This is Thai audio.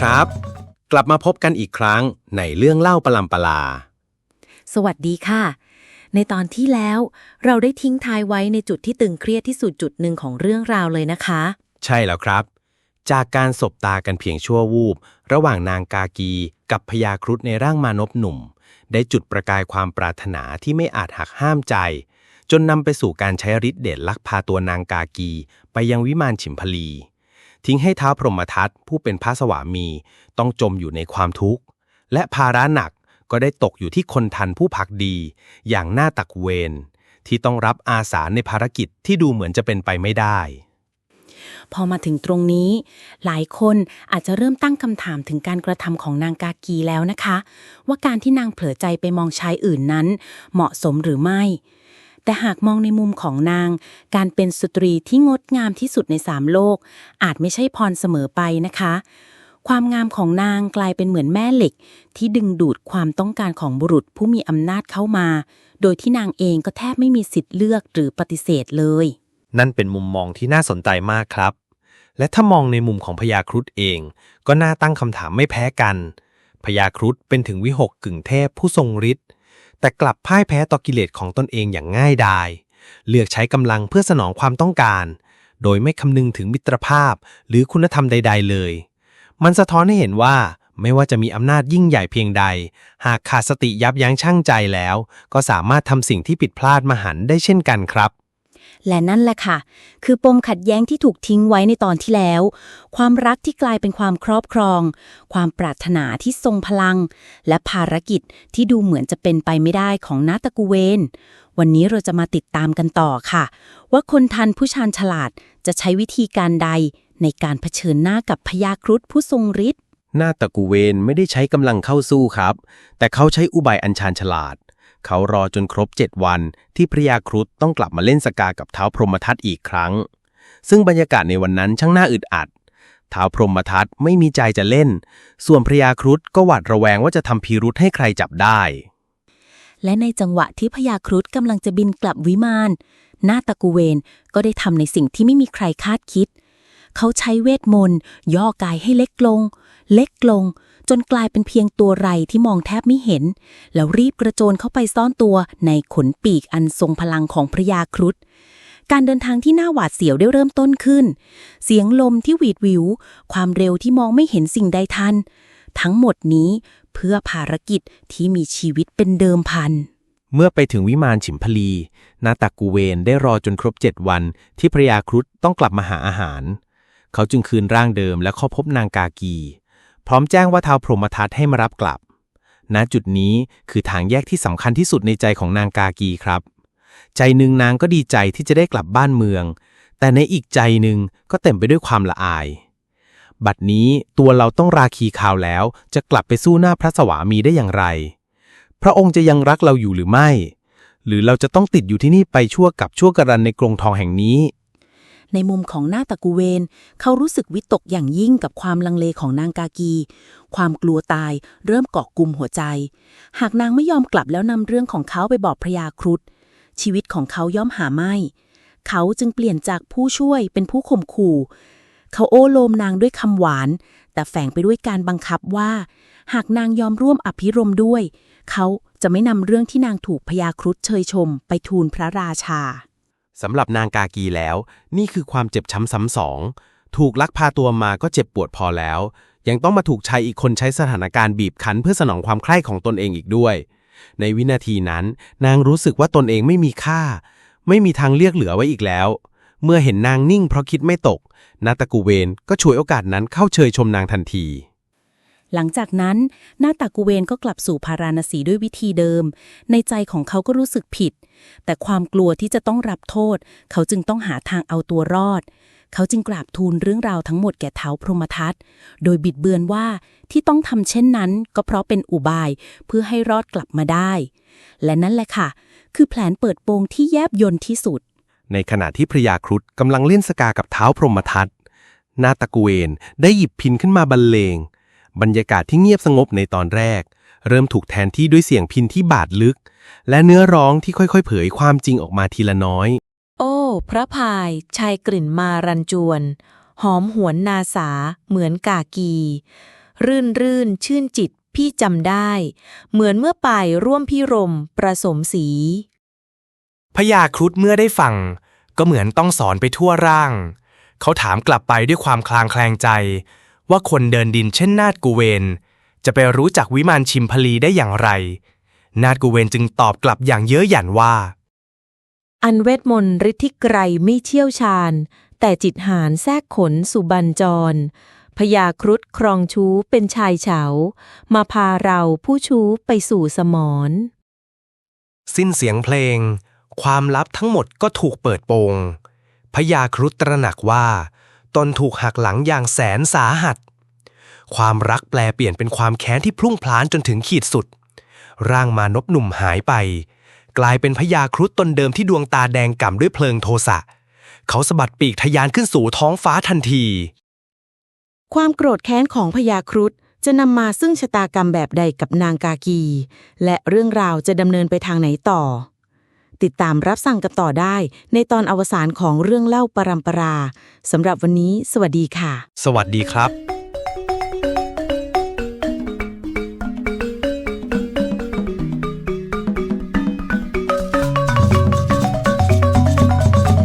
ครับ กลับมาพบกันอีกครั้งในเรื่องเล่าปลำปลา สวัสดีค่ะ ในตอนที่แล้วเราได้ทิ้งท้ายไว้ในจุดที่ตึงเครียดที่สุดจุดหนึ่งของเรื่องราวเลยนะคะ ใช่แล้วครับ จากการสบตากันเพียงชั่ววูบ ระหว่างนางกากีกับพญาครุฑในร่างมานพหนุ่ม ได้จุดประกายความปรารถนาที่ไม่อาจหักห้ามใจ จนนำไปสู่การใช้ฤทธิ์เดชลักพาตัวนางกากี ไปยังวิมานฉิมพลี ทิ้งให้ท้าวพรหมทัตผู้เป็นพระสวามี ต้องจมอยู่ในความทุกข์ และภาระหนักก็ได้ตกอยู่ที่คนทันผู้พักดี อย่างหน้าตักเวน ที่ต้องรับอาสาในภารกิจที่ดูเหมือนจะเป็นไปไม่ได้ พอมาถึงตรงนี้ หลายคนอาจจะเริ่มตั้งคำถามถึงการกระทำของนางกากีแล้วนะคะ ว่าการที่นางเผลอใจไปมองชายอื่นนั้น เหมาะสมหรือไม่ แต่หากมองในมุมของนาง การเป็นสตรีที่งดงามที่สุดในสามโลก อาจไม่ใช่พรเสมอไปนะคะ ความงามของนางกลายเป็นเหมือนแม่เหล็ก ที่ดึงดูดความต้องการของบุรุษผู้มีอำนาจเข้ามา โดยที่นางเองก็แทบไม่มีสิทธิ์เลือกหรือปฏิเสธเลย นั่นเป็นมุมมองที่น่าสนใจมากครับ และถ้ามองในมุมของพญาครุฑเอง ก็น่าตั้งคำถามไม่แพ้กันพญาครุฑเป็นถึงวิหกกึ่งเทพผู้ทรงฤทธิ์ แต่กลับพ่ายแพ้ต่อกิเลสของตนเองอย่างง่ายดาย เลือกใช้กำลังเพื่อสนองความต้องการ โดยไม่คำนึงถึงมิตรภาพหรือคุณธรรมใด ๆ เลย มันสะท้อนให้เห็นว่าไม่ว่าจะมีอำนาจยิ่งใหญ่เพียงใด หากขาดสติยับยั้งชั่งใจแล้ว ก็สามารถทำสิ่งที่ผิดพลาดมหันได้เช่นกันครับ และนั่นแหละค่ะ คือปมขัดแย้งที่ถูกทิ้งไว้ในตอนที่แล้ว ความรักที่กลายเป็นความครอบครอง ความปรารถนาที่ทรงพลัง และภารกิจที่ดูเหมือนจะเป็นไปไม่ได้ของนาตะกูเวน วันนี้เราจะมาติดตามกันต่อค่ะ ว่าคนทันผู้ชาญฉลาดจะใช้วิธีการใด ในการเผชิญหน้ากับพญาครุฑผู้ทรงฤทธิ์นาตะกูเวนไม่ได้ใช้กำลังเข้าสู้ครับ แต่เขาใช้อุบายอัญชานฉลาด เขารอจนครบ 7 วัน ที่พระยาครุฑต้องกลับมาเล่นสกากับเท้าพรหมทัตอีกครั้ง ซึ่งบรรยากาศในวันนั้นช่างน่าอึดอัดเท้าพรหมทัตไม่มีใจจะเล่น ส่วนพระยาครุฑก็หวาดระแวงว่าจะทำพีรุษให้ใครจับได้ และในจังหวะที่พญาครุฑกำลังจะบินกลับวิมานหน้าตะกูเวนก็ได้ทำในสิ่งที่ไม่มีใครคาดคิด เขาใช้เวทมนต์ย่อกายให้เล็กลง เล็กลง จนกลายเป็นเพียงตัวไรที่มองแทบไม่เห็น แล้วรีบกระโจนเข้าไปซ่อนตัวในขนปีกอันทรงพลังของพระยาครุฑการเดินทางที่น่าหวาดเสียวได้เริ่มต้นขึ้น เสียงลมที่หวีดวิว ความเร็วที่มองไม่เห็นสิ่งใดทัน ทั้งหมดนี้เพื่อภารกิจที่มีชีวิตเป็นเดิมพัน เมื่อไปถึงวิมานฉิมพลี นาตากูเวนได้รอจนครบเจ็ดวัน ที่พระยาครุฑต้องกลับมาหาอาหาร เขาจึงคืนร่างเดิมและเข้าพบนางกากี พร้อมแจ้งว่าท้าวพรหมทัตให้มารับกลับ ณจุดนี้คือทางแยกที่สำคัญที่สุดในใจของนางกากีครับ ใจหนึ่งนางก็ดีใจที่จะได้กลับบ้านเมือง แต่ในอีกใจหนึ่งก็เต็มไปด้วยความละอาย บัดนี้ตัวเราต้องราคีข่าวแล้ว จะกลับไปสู้หน้าพระสวามีได้อย่างไร พระองค์จะยังรักเราอยู่หรือไม่ หรือเราจะต้องติดอยู่ที่นี่ไปชั่วกับชั่วกรันในกรงทองแห่งนี้ ในมุมของหน้าตะกูเวน เขารู้สึกวิตกอย่างยิ่งกับความลังเลของนางกากี ความกลัวตายเริ่มเกาะกลุ่มหัวใจ หากนางไม่ยอมกลับแล้วนำเรื่องของเขาไปบอกพระยาครุฑชีวิตของเขาย่อมหาไม่ เขาจึงเปลี่ยนจากผู้ช่วยเป็นผู้ข่มขู่ เขาโอ้โลมนางด้วยคำหวาน แต่แฝงไปด้วยการบังคับว่า หากนางยอมร่วมอภิรมด้วย เขาจะไม่นำเรื่องที่นางถูกพญาครุฑเชยชมไปทูลพระราชา สำหรับนางกากีแล้ว นี่คือความเจ็บช้ำซ้ำสอง ถูกลักพาตัวมาก็เจ็บปวดพอแล้ว ยังต้องมาถูกชายอีกคนใช้สถานการณ์บีบคั้นเพื่อสนองความใคร่ของตนเองอีกด้วย ในวินาทีนั้น นางรู้สึกว่าตนเองไม่มีค่า ไม่มีทางเลือกเหลือไว้อีกแล้ว เมื่อเห็นนางนิ่งเพราะคิดไม่ตก นาตะกูเวนก็ช่วยโอกาสนั้นเข้าเชยชมนางทันที หลังจากนั้นหน้าตากูเวนก็กลับสู่พาราณสีด้วยวิธีเดิม ในใจของเขาก็รู้สึกผิด แต่ความกลัวที่จะต้องรับโทษ เขาจึงต้องหาทางเอาตัวรอด เขาจึงกราบทูลเรื่องราวทั้งหมดแก่เท้าพรหมทัตโดยบิดเบือนว่าที่ต้องทำเช่นนั้น ก็เพราะเป็นอุบายเพื่อให้รอดกลับมาได้ และนั่นแหละค่ะ คือแผนเปิดโปงที่แยบยนที่สุด ในขณะที่พระยาครุฑกำลังเล่นสกากับเท้าพรหมทัตนาตะกูเวนได้หยิบพินขึ้นมาบรรเลง บรรยากาศที่เงียบสงบในตอนแรก เริ่มถูกแทนที่ด้วยเสียงพินที่บาดลึก และเนื้อร้องที่ค่อยๆ เผยความจริงออกมาทีละน้อย โอ้ พระพาย ชายกลิ่นมารันจวน หอมหวนนาสา เหมือนกากี รื่นรื่นชื่นจิตพี่จำได้ เหมือนเมื่อไปร่วมพี่รมประสมสีพญาครุฑเมื่อได้ฟัง ก็เหมือนต้องสอนไปทั่วร่าง เขาถามกลับไปด้วยความคลางแคลงใจ ว่าคนเดินดินเช่นนาดกูเวน จะไปรู้จักวิมานชิมพลีได้อย่างไร นาดกูเวนจึงตอบกลับอย่างเย้ยหยันว่า อันเวทมนต์ฤทธิไกรไม่เชี่ยวชาญ แต่จิตหานแทรกขนสุบันจรพญาครุฑครองชู้เป็นชายเฉา มาพาเราผู้ชู้ไปสู่สมรสิ้นเสียงเพลง ความลับทั้งหมดก็ถูกเปิดโปงพญาครุฑตระหนักว่า ตนถูกหักหลังอย่างแสนสาหัส ความรักแปลเปลี่ยนเป็นความแค้นที่พลุ่งพล่านจนถึงขีดสุด ร่างมานพหนุ่มหายไป กลายเป็นพญาครุฑตนเดิมที่ดวงตาแดงก่ำด้วยเพลิงโทสะ เขาสะบัดปีกทะยานขึ้นสู่ท้องฟ้าทันที ความโกรธแค้นของพญาครุฑจะนำมาซึ่งชะตากรรมแบบใดกับนางกากี และเรื่องราวจะดำเนินไปทางไหนต่อ ติดตามรับสั่งกันต่อได้ ในตอนอวสานของเรื่องเล่าปรมปราสำหรับวันนี้ สวัสดีค่ะ สวัสดีครับ